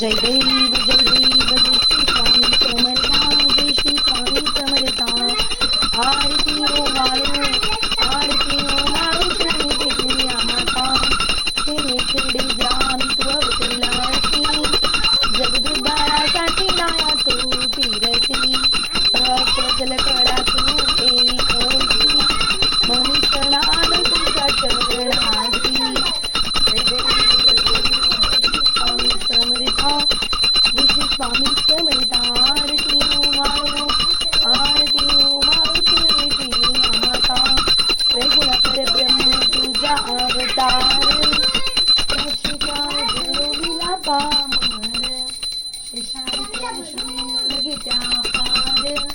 जय देव जय देव जय श्री स्वामी सोमन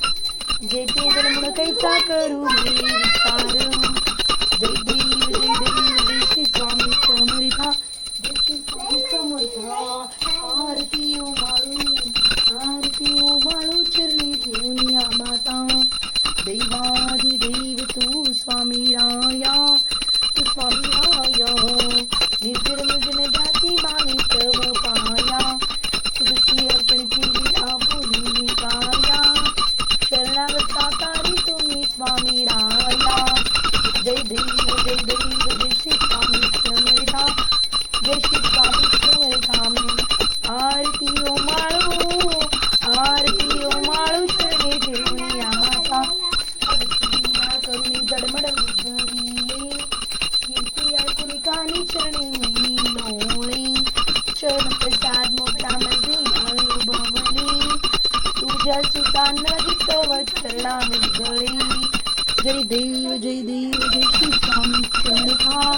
जन्म करू मी जय देव जय देव जय श्री स्वामी समर्था जय श्री स्वामी समर्था आरती आरती चरणी घेऊन या माता देव तू स्वामी राया तू स्वामी राया निर्जन जय देव जय देव जय श्री स्वामी समर्था.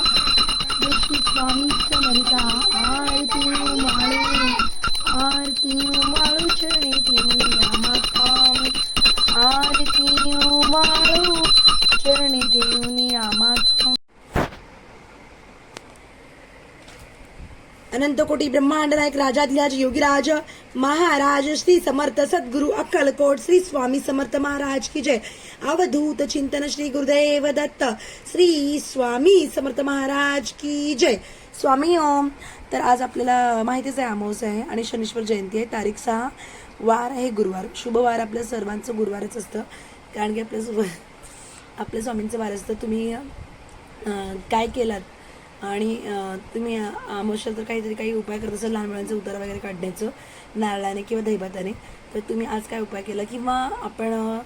जय श्री स्वामी कोटी ब्रह्मांड नायक राजाधिराज योगीराज महाराज श्री समर्थ सद्गुरु अक्कलकोट श्री स्वामी समर्थ महाराज की जय. अवधूत चिंतन श्री गुरुदेव दत्त श्री स्वामी समर्थ महाराज की जय. स्वामी ओम. तर आज आपल्याला माहितीच आहे अमावस्या आहे आणि शनीश्वर जयंती आहे. तारीख सहा. वार आहे गुरुवार. शुभवार आपल्या सर्वांचं गुरुवारच असतं. कारण की आपल्या आपल्या स्वामींचं वार असतं. तुम्ही काय केलात? आणि तुम्ही अमावस्या तर काहीतरी काही उपाय करत असाल लहान मुलांचं उतारा वगैरे काढण्याचं नारळाने किंवा दैवताने तर तुम्ही आज काय उपाय केला? किंवा आपण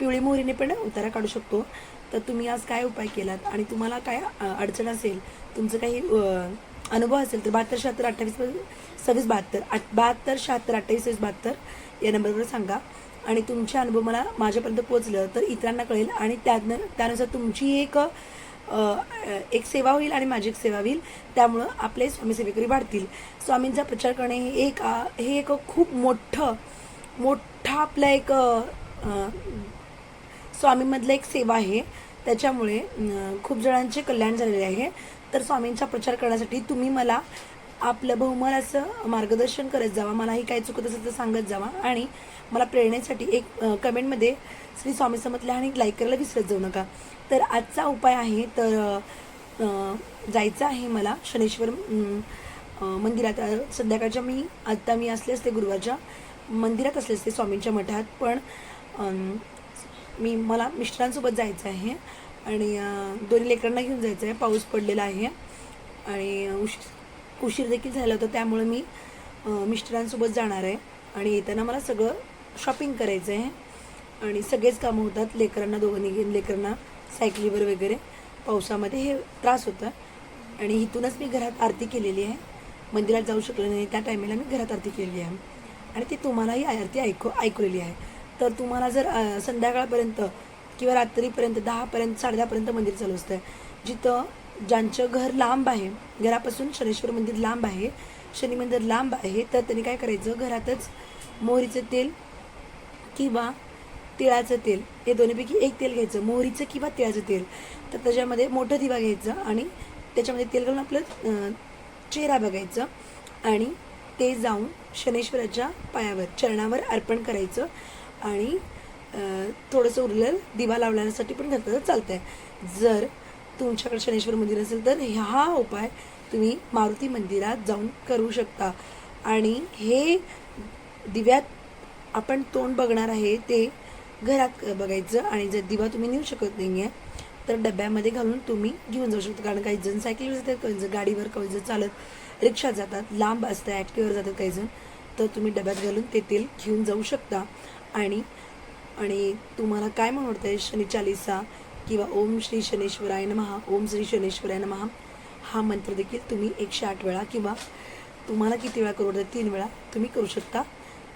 पिवळी मोहरीने पण उतारा काढू शकतो. तर तुम्ही आज काय उपाय केलात? आणि तुम्हाला काय अडचण असेल तुमचं काही अनुभव असेल तर बहात्तर शहात्तर अठ्ठावीस सव्वीस बहात्तर आठ बहात्तर शहात्तर अठ्ठावीस सव्वीस बहात्तर या नंबरवर सांगा. आणि तुमचे अनुभव मला माझ्यापर्यंत पोहोचलं तर इतरांना कळेल. आणि त्यातनं त्यानुसार तुमची एक एक सेवा होईल आणि माझी एक सेवा होईल त्यामुळं आपले स्वामी सेवेकरी वाढतील. स्वामींचा प्रचार करणे हे एक हे एक खूप मोठं मोठा आपलं एक स्वामीमधलं एक सेवा आहे. त्याच्यामुळे खूप जणांचे कल्याण झालेले आहे. तर स्वामींचा प्रचार करण्यासाठी तुम्ही मला आपलं बहुमल असं मार्गदर्शन करत जावा मलाही काय चुकत असेल तर सांगत जावा. आणि मला प्रेरणेसाठी एक कमेंटमध्ये श्री स्वामी समजले आणि लाईक करायला विसरत जाऊ नका. तर आजचा उपाय आहे तर जायचं आहे मला शनेश्वर मंदिरात. संध्याकाळच्या मी आत्ता मी असले असते गुरुवारच्या मंदिरात असले असते स्वामींच्या मठात. पण मी मला मिस्टरांसोबत जायचं आहे आणि दोन्ही लेकरांना घेऊन जायचं आहे. पाऊस पडलेला आहे. आणि उशीर उशीर देखील झाला होता त्यामुळे मी मिस्टरांसोबत जाणार आहे. आणि येताना मला सगळं शॉपिंग करायचं आहे आणि सगळेच कामं होतात लेकरांना दोघांनी घेऊन लेकरांना सायकलीवर वगैरे. पावसामध्ये हे त्रास होता. आणि इथूनच मी घरात आरती केलेली आहे. मंदिरात जाऊ शकलं नाही त्या टायमेला मी घरात आरती केलेली आहे. आणि ती तुम्हालाही आरती ऐकू ऐकलेली आहे. तर तुम्हाला जर संध्याकाळपर्यंत किंवा रात्रीपर्यंत दहापर्यंत साडेदहापर्यंत मंदिर चालू असतं जिथं ज्यांचं घर लांब आहे घरापासून शनेश्वर मंदिर लांब आहे शनी मंदिर लांब आहे तर त्यांनी काय करायचं? घरातच मोहरीचं तेल किंवा तिळाचं तेल हे दोन्हीपैकी एक तेल घ्यायचं. मोहरीचं किंवा तिळाचं तेल. तर त्याच्यामध्ये मोठं दिवा घ्यायचं आणि त्याच्यामध्ये तेल घालून आपलं चेहरा बघायचं आणि ते जाऊन शनेश्वराच्या पायावर चरणावर अर्पण करायचं आणि थोडंसं उरलेलं दिवा लावण्यासाठी पण घातलं तर चालतंय. जर तुमच्याकडे शनेश्वर मंदिर असेल तर हा उपाय तुम्ही मारुती मंदिरात जाऊन करू शकता. आणि हे दिव्यात आपण तोंड बघणार आहे ते घरात बघायचं आणि जर दिवा तुम्ही नेऊ शकत नाही आहे तर डब्यामध्ये घालून तुम्ही घेऊन जाऊ शकता. कारण काही जण सायकलीवर जातात काही जण गाडीवर काही जण चालत रिक्षा जातात लांब असतं ॲक्टिव्हवर जातात काही जण. तर तुम्ही डब्यात घालून ते तेल घेऊन जाऊ शकता. आणि आणि तुम्हाला काय म्हणून आहे शनी चालिसा किंवा ओम श्री शनेश्वराय नमहा ओम श्री शनेश्वराय नमहा हा मंत्र देखील तुम्ही एकशे आठ वेळा किंवा तुम्हाला किती वेळा करू वाटतं? तीन वेळा तुम्ही करू शकता.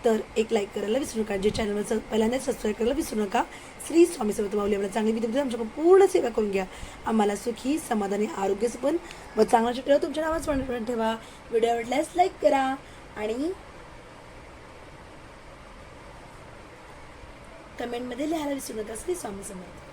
तर एक लाईक करायला विसरू नका. जे चॅनलवर पहिल्यांदा सबस्क्राईब करायला विसरू नका. श्री स्वामी समर्थ माऊली आम्हाला चांगली विद्यार्थी आमच्याकडून पूर्ण सेवा करून घ्या. आम्हाला सुखी समाधानी आरोग्य पण व चांगला ठेवा तुमच्या नावाच पण ठेवा. व्हिडिओ आवडल्यास लाईक करा आणि कमेंटमध्ये लिहायला विसरू नका. श्री स्वामी समर्थ.